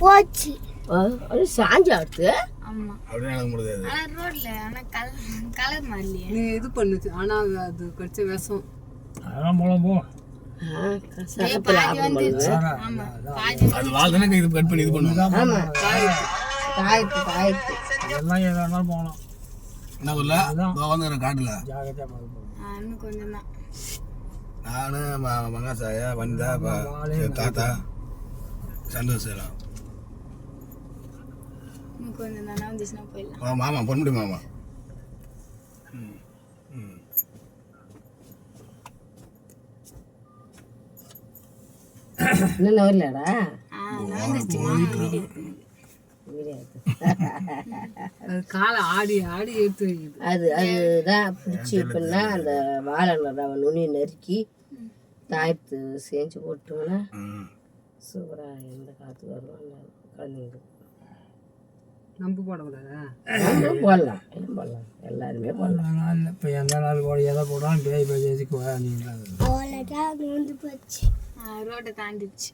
போச்சு. அது சாஞ்சு அடுத்து ஆமா. அப்படியே நடக்க முடியாது ஆனா ரோட்ல ஆனா கலர் கலர் மாறலையே. நீ இது பண்ணுச்சு ஆனால் அது கடிச்ச விஷம். அதெல்லாம் போலாம் போ. அது தானே இது கட் பண்ணி இது பண்ணுவாங்க ஆமாம் தாயத்து தாயத்து அதெல்லாம் எதாக இருந்தாலும் போகலாம் என்ன ஊர்ல? வந்துக்கிறேன் காட்டுல. இன்னும் கொஞ்சம் தான் நானு ம- மங்காசாயா வந்தா தாத்தா. சந்தோஷம் எல்லாம் இன்னும் கொஞ்சம் தானே வந்துச்சுன்னா போயிடலாம். ஆ, மாமா பொன்முடி மாமா ம், ம். இன்னும் வரலடா. ஆ வந்துருச்சு மாமா வீடியோ அது காலை ஆடி ஆடி எடுத்து வைக்குது. அது அதுதான் பிடிச்சி இப்படின்னா அந்த வாழை நுனி நறுக்கி தாயத்து செஞ்சு போட்டோம்னா ம். சூப்பராக எந்த காற்று வரும் குழந்தைங்களுக்கு நம்பு போடக்கூடாதா போடலாம். எல்லாம் போடலாம். எல்லாருமே போடலாம். இப்போ எந்த நாள் கூட எதை போட்டாலும் பேய் பேய் எதுக்கு நீங்கள் நோந்து போச்சு ரோட்டை தாண்டிடுச்சு.